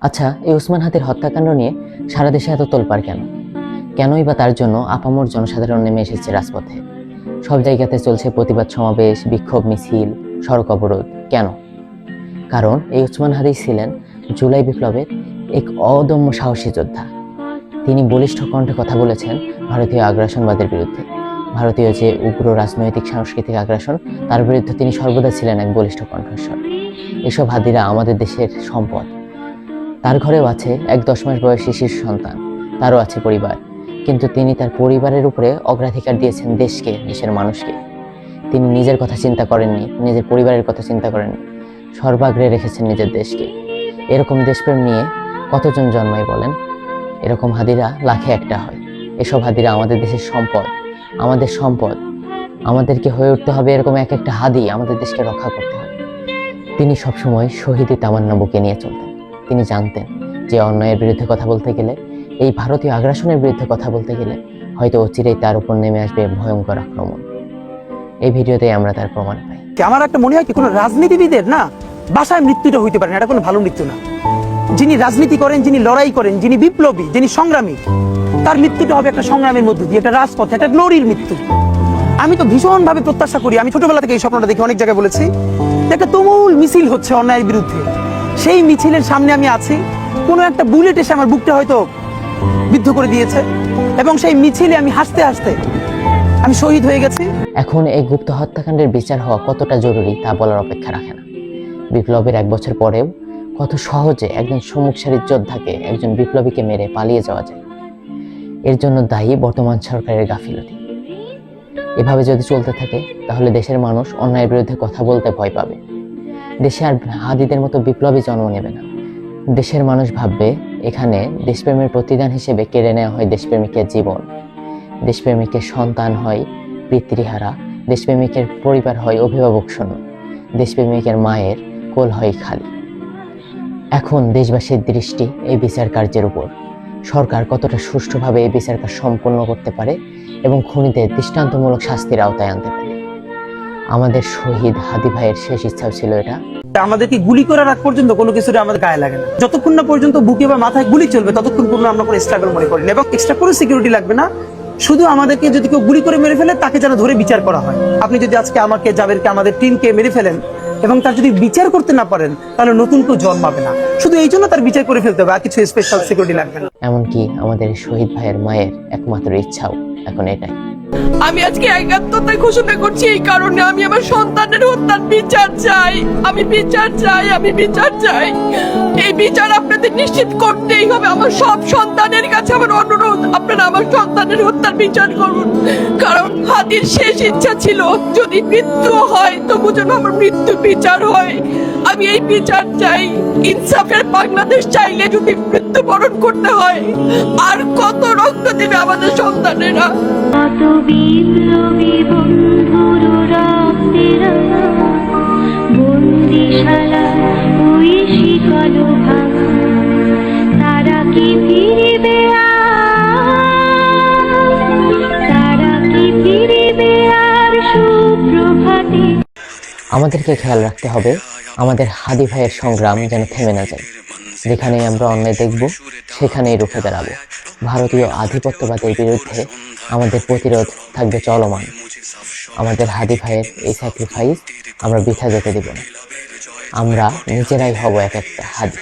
আচ্ছা এই ওসমান হাতির হত্যাকাণ্ড নিয়ে সারা দেশে এত তোলপাড় কেন? কেনই বা তার জন্য আপামর জনসাধারণ নেমে এসেছে রাজপথে? সব জায়গাতে চলছে প্রতিবাদ সমাবেশ, বিক্ষোভ মিছিল, সড়ক অবরোধ। কেন? কারণ এই ওসমান হাদি ছিলেন জুলাই বিপ্লবের এক অদম্য সাহসী যোদ্ধা। তিনি বলিষ্ঠ কণ্ঠে কথা বলেছেন ভারতীয় আগ্রাসনবাদের বিরুদ্ধে। ভারতীয় যে উগ্র রাজনৈতিক সাংস্কৃতিক আগ্রাসন, তার বিরুদ্ধে তিনি সর্বদা ছিলেন এক বলিষ্ঠ কণ্ঠস্বর। এসব হাদিরা আমাদের দেশের সম্পদ। তার ঘরেও আছে এক দশ মাস বয়সী শিশু সন্তান। তারও আছে পরিবার। কিন্তু তিনি তার পরিবারের উপরে অগ্রাধিকার দিয়েছেন দেশকে, দেশের মানুষকে। তিনি নিজের কথা চিন্তা করেননি, নিজের পরিবারের কথা চিন্তা করেননি। সর্বাগ্রে রেখেছেন নিজের দেশকে। এরকম দেশপ্রেম নিয়ে কতজন জন্মায় বলেন? এরকম হাদিরা লাখে একটা হয়। এসব হাদিরা আমাদের দেশের সম্পদ, আমাদের সম্পদ। আমাদেরকে হয়ে উঠতে হবে এরকম এক একটা হাদি আমাদের দেশকে রক্ষা করতে হবে। তিনি সবসময় শহীদি তামান্না বুকে নিয়ে চলতেন। তিনি জানতেন যে অন্যায়ের বিরুদ্ধে কথা বলতে গেলে, এই ভারতীয় আগ্রাসনের বিরুদ্ধে কথা বলতে গেলে হয়তো অচিরেই তার উপর নেমে আসবে ভয়ঙ্কর আক্রমণ। এই ভিডিওতে আমরা তার প্রমাণ পাই। আমার একটা মনে হয় কি, কোনো রাজনীতিবিদের না বাসায় মৃত্যুটা হইতে পারে না, এটা কোনো ভালো মৃত্যু না। যিনি রাজনীতি করেন, যিনি লড়াই করেন, যিনি বিপ্লবী, যিনি সংগ্রামী, তার মৃত্যুটা হবে একটা সংগ্রামের মধ্যে দিয়ে, একটা রাজপথে, একটা গ্লোরির মৃত্যু। আমি তো ভীষণ ভাবে প্রত্যাশা করি, আমি ছোটবেলা থেকে এই স্বপ্নটা দেখি অনেক জায়গায় বলেছি একটা তুমুল মিছিল হচ্ছে অন্যায়ের বিরুদ্ধে। সেই মিছিলের সামনে আমি আছি। কোনো একটা বুলেট এসে আমার বুকটা হয়তো বিদ্ধ করে দিয়েছে। এবং সেই মিছিলে আমি হাসতে হাসতে আমি শহীদ হয়ে গেছি। এখন এই গুপ্ত হত্যাকাণ্ডের বিচার হওয়া কতটা জরুরি তা বলার অপেক্ষা রাখে না। বিপ্লবের এক বছর পরেও কত সহজে একজন সম্মুখ সারির যোদ্ধাকে একজন বিপ্লবীকে মেরে পালিয়ে যাওয়া যায়। এর জন্য দায়ী বর্তমান সরকারের গাফিলতি। এভাবে যদি চলতে থাকে, তাহলে দেশের মানুষ অন্যায়ের বিরুদ্ধে কথা বলতে ভয় পাবে। দেশে আর হাদিদের মতো বিপ্লবী জন্ম নেবে না। দেশের মানুষ ভাববে, এখানে দেশপ্রেমের প্রতিদান হিসেবে কেড়ে নেওয়া হয় দেশপ্রেমিকের জীবন। দেশপ্রেমিকের সন্তান হয় পিতৃহারা, দেশপ্রেমিকের পরিবার হয় অভিভাবক শূন্য দেশপ্রেমিকের মায়ের কোল হয় খালি। এখন দেশবাসীর দৃষ্টি এই বিচার কার্যের উপর। সরকার কতটা সুষ্ঠুভাবে এই বিচার কাজ সম্পন্ন করতে পারে এবং খুনিদের দৃষ্টান্তমূলক শাস্তির আওতায় আনতে পারে? আমাদের শহীদ হাদি ভাইয়ের শেষ ইচ্ছাও ছিল এটা। আমাদেরকে গুলি করার আগ পর্যন্ত কোনো কিছু আমাদের গায়ে লাগে না। যতক্ষণ না পর্যন্ত বুকে বা মাথায় গুলি চলবে ততক্ষণ পর্যন্ত আমরা কোনো স্ট্রাগল মনে করি না এবং এক্সট্রা কোনো সিকিউরিটি লাগবে না। শুধু আমাদেরকে যদি কেউ গুলি করে মেরে ফেলে তাকে যেন ধরে বিচার করা হয়। আপনি যদি আজকে আমাকে জাবেরকে আমাদের টিমকে মেরে ফেলেন এবং তার যদি বিচার করতে না পারেন তাহলে নতুন কেউ জন্মাবে না। শুধু এই জন্য তার বিচার করে ফেলতে হবে আর কিছু স্পেশাল সিকিউরিটি লাগবে না। এমনকি আমাদের শহীদ ভাইয়ের মায়ের একমাত্র ইচ্ছাও এখন এটাই। আমি আজকে একাত্মতা ঘোষণা করছি, এই কারণে আমি আমার সন্তানের হত্যার বিচার চাই। আমি বিচার চাই, আমি বিচার চাই। এই বিচার আপনাদের নিশ্চিত করতেই হবে। আমার সব সন্তানের কাছে আমার অনুরোধ, আপনারা আমার সন্তানের হত্যার বিচার করুন। কারণ হাতির শেষ ইচ্ছা ছিল, যদি মৃত্যু হয়, তবু যেন আমার মৃত্যু বিচার হয়। আমি এই বিচার চাই। ইনসাফের বাংলাদেশ চাইলে যদি মৃত্যুবরণ করতে হয় আর কত রক্ত দেবে আমাদের সন্তানেরা? কত বিপ্লবী বন্ধুর রক্তের বন্দিশালা ওই শিকল তারা কি ফিরবে আর? তারা কি ফিরবে আর সুপ্রভাতে? আমাদেরকে খেয়াল রাখতে হবে আমাদের হাদি ভাইয়ের সংগ্রাম যেন থেমে না যায়। যেখানেই আমরা অন্যায় দেখব, সেখানেই রুখে দাঁড়াবো। ভারতীয় আধিপত্যবাদের বিরুদ্ধে আমাদের প্রতিরোধ থাকবে চলমান। আমাদের হাদি ভাইয়ের এই স্যাক্রিফাইস আমরা বৃথা যেতে দেব না। আমরা নিজেরাই হব এক একটা হাদি।